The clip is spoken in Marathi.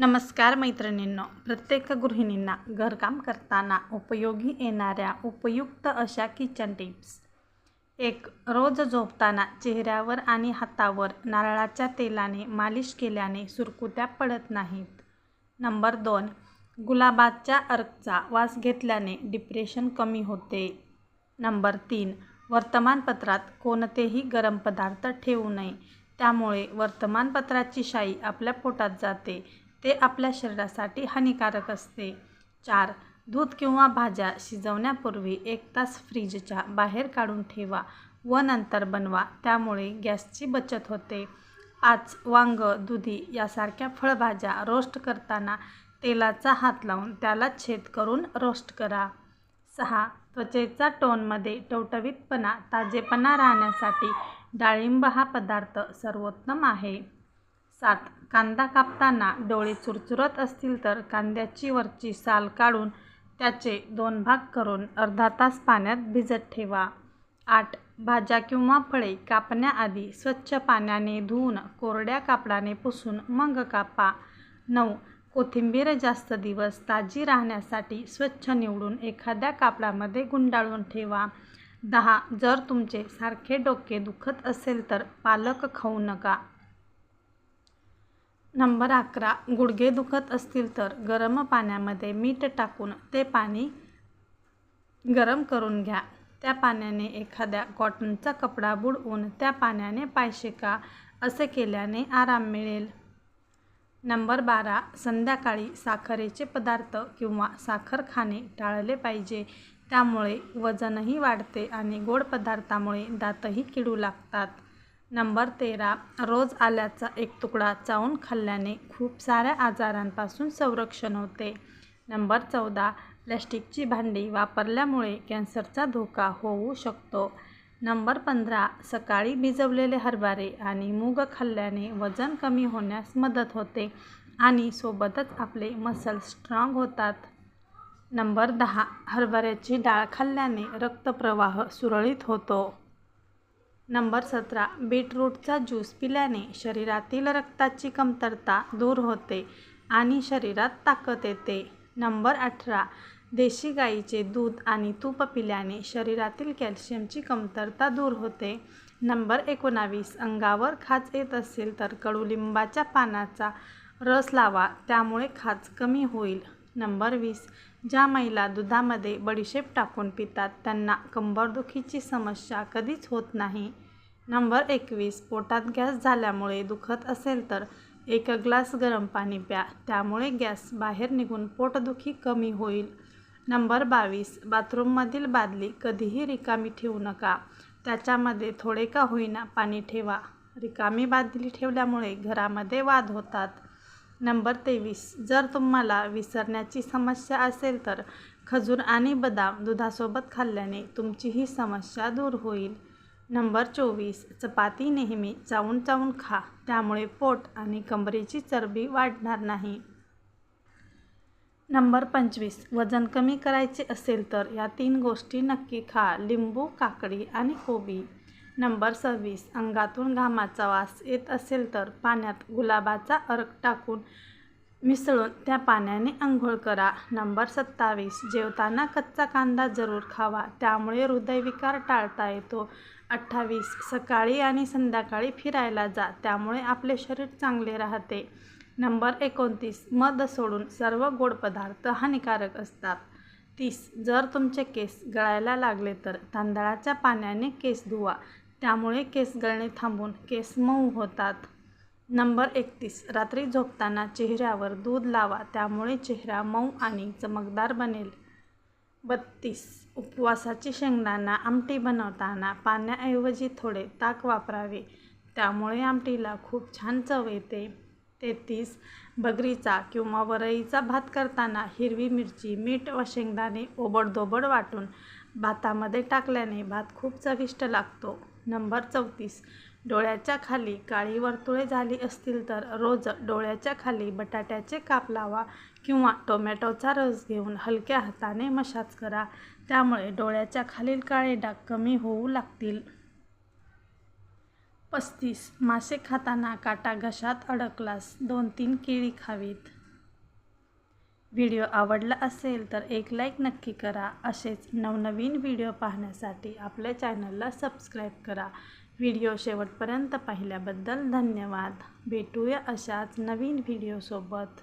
नमस्कार मैत्रिणींनो. प्रत्येक गृहिणींना घरकाम करताना उपयोगी येणाऱ्या उपयुक्त अशा किचन टिप्स एक रोज झोपताना चेहऱ्यावर आणि हातावर नारळाच्या तेलाने मालिश केल्याने सुरकुत्या पडत नाहीत. नंबर दोन गुलाबाच्या अर्कचा वास घेतल्याने डिप्रेशन कमी होते. नंबर तीन वर्तमानपत्रात कोणतेही गरम पदार्थ ठेवू नये. त्यामुळे वर्तमानपत्राची शाई आपल्या पोटात जाते. ते आपल्या शरीरासाठी हानिकारक असते. चार दूध किंवा भाज्या शिजवण्यापूर्वी एक तास फ्रीजच्या बाहेर काढून ठेवा. व नंतर बनवा त्यामुळे गॅसची बचत होते. आज वांग दुधी यासारख्या फळभाज्या रोस्ट करताना तेलाचा हात लावून त्याला छेद करून रोस्ट करा. सहा त्वचेचा टोनमध्ये टवटवीतपणा ताजेपणा राहण्यासाठी डाळिंब हा पदार्थ सर्वोत्तम आहे. सात. कांदा कापताना डोळे चुरचुरत असतील तर कांद्याची वरची साल काढून त्याचे दोन भाग करून अर्धा तास पाण्यात भिजत ठेवा. आठ. भाज्या किंवा फळे कापण्याआधी स्वच्छ पाण्याने धुवून कोरड्या कापडाने पुसून मग कापा. नऊ. कोथिंबीर जास्त दिवस ताजी राहण्यासाठी स्वच्छ निवडून एखाद्या कापडामध्ये गुंडाळून ठेवा. दहा. जर तुमचे सारखे डोके दुखत असेल तर पालक खाऊ नका. नंबर अकरा. गुडघे दुखत असतील तर गरम पाण्यामध्ये मीठ टाकून ते पाणी गरम करून घ्या. त्या पाण्याने एखाद्या कॉटनचा कपडा बुडवून त्या पाण्याने पाय शेका असे केल्याने आराम मिळेल. नंबर बारा. संध्याकाळी साखरेचे पदार्थ किंवा साखर खाणे टाळले पाहिजे. त्यामुळे वजनही वाढते आणि गोड पदार्थामुळे दातही किडू लागतात. नंबर तेरा रोज आल्याचा एक तुकडा चावून खाल्ल्याने खूप साऱ्या आजारांपासून संरक्षण होते. नंबर चौदा प्लॅस्टिकची भांडी वापरल्यामुळे कॅन्सरचा धोका होऊ शकतो. नंबर पंधरा सकाळी भिजवलेले हरभरे आणि मूग खाल्ल्याने वजन कमी होण्यास मदत होते आणि सोबतच आपले मसल स्ट्रॉंग होतात. नंबर दहा हरभऱ्याची डाळ खाल्ल्याने रक्तप्रवाह सुरळीत होतो. नंबर सतरा बीटरूटचा ज्यूस पिल्याने शरीरातील रक्ताची कमतरता दूर होते आणि शरीरात ताकद येते. नंबर अठरा देशी गाईचे दूध आणि तूप पिल्याने शरीरातील कॅल्शियमची कमतरता दूर होते. नंबर एकोणावीस अंगावर खाज येत असेल तर कडुलिंबाच्या पानाचा रस लावा त्यामुळे खाज कमी होईल. नंबर वीस ज्या महिला दुधामध्ये बडीशेप टाकून पितात त्यांना कंबरदुखीची समस्या कधीच होत नाही. नंबर एकवीस पोटात गॅस झाल्यामुळे दुखत असेल तर एक ग्लास गरम पाणी प्या त्यामुळे गॅस बाहेर निघून पोटदुखी कमी होईल. नंबर बावीस बाथरूममधील बादली कधीही रिकामी ठेवू नका त्याच्यामध्ये थोडे का होईना पाणी ठेवा. रिकामी बादली ठेवल्यामुळे घरामध्ये वाद होतात. नंबर तेवीस. जर तुम्हाला विसरण्याची समस्या असेल तर खजूर आणि बदाम दुधासोबत खाल्ल्याने तुमची ही समस्या दूर होईल. नंबर चोवीस. चपाती नेहमी चावून चावून खा. त्यामुळे पोट आणि कमरेची चरबी वाढणार नाही. नंबर पंचवीस. वजन कमी करायचे असेल तर या तीन गोष्टी नक्की खा. लिंबू काकडी आणि कोबी. नंबर सव्वीस. अंगातून घामाचा वास येत असेल तर पाण्यात गुलाबाचा अर्क टाकून मिसळून त्या पाण्याने आंघोळ करा. नंबर सत्तावीस. जेवताना कच्चा कांदा जरूर खावा. त्यामुळे हृदयविकार टाळता येतो. अठ्ठावीस. सकाळी आणि संध्याकाळी फिरायला जा. त्यामुळे आपले शरीर चांगले राहते. नंबर एकोणतीस. मध सोडून सर्व गोड पदार्थ हानिकारक असतात. तीस. जर तुमचे केस गळायला लागले तर तांदळाच्या पाण्याने केस धुवा. त्यामुळे केस गळणे थांबून केस मऊ होतात. नंबर एकतीस. रात्री झोपताना चेहऱ्यावर दूध लावा. त्यामुळे चेहरा मऊ आणि चमकदार बनेल. बत्तीस. उपवासाची शेंगदाणा आमटी बनवताना पाण्याऐवजी थोडे ताक वापरावे. त्यामुळे आमटीला खूप छान चव येते. तेहतीस बगरीचा किंवा वरईचा भात करताना हिरवी मिरची मीठ व शेंगदाणे ओबडधोबड वाटून भातामध्ये टाकल्याने भात खूप चविष्ट लागतो. नंबर चौतीस डोळ्याच्या खाली काळी वर्तुळे झाली असतील तर रोज डोळ्याच्या खाली बटाट्याचे काप लावा किंवा टोमॅटोचा रस घेऊन हलक्या हाताने मशाज करा. त्यामुळे डोळ्याच्या खालील काळे डाग कमी होऊ लागतील. पस्तीस. मासे खाताना काटा घशात अडकलास. दोन तीन केळी खावीत. व्हिडिओ आवडला असेल तर एक लाईक नक्की करा. असेच नवनवीन व्हिडिओ पाहण्यासाठी आपल्या चॅनलला सबस्क्राईब करा. व्हिडिओ शेवटपर्यंत पाहिल्याबद्दल धन्यवाद. भेटूया अशाच नवीन व्हिडिओसोबत.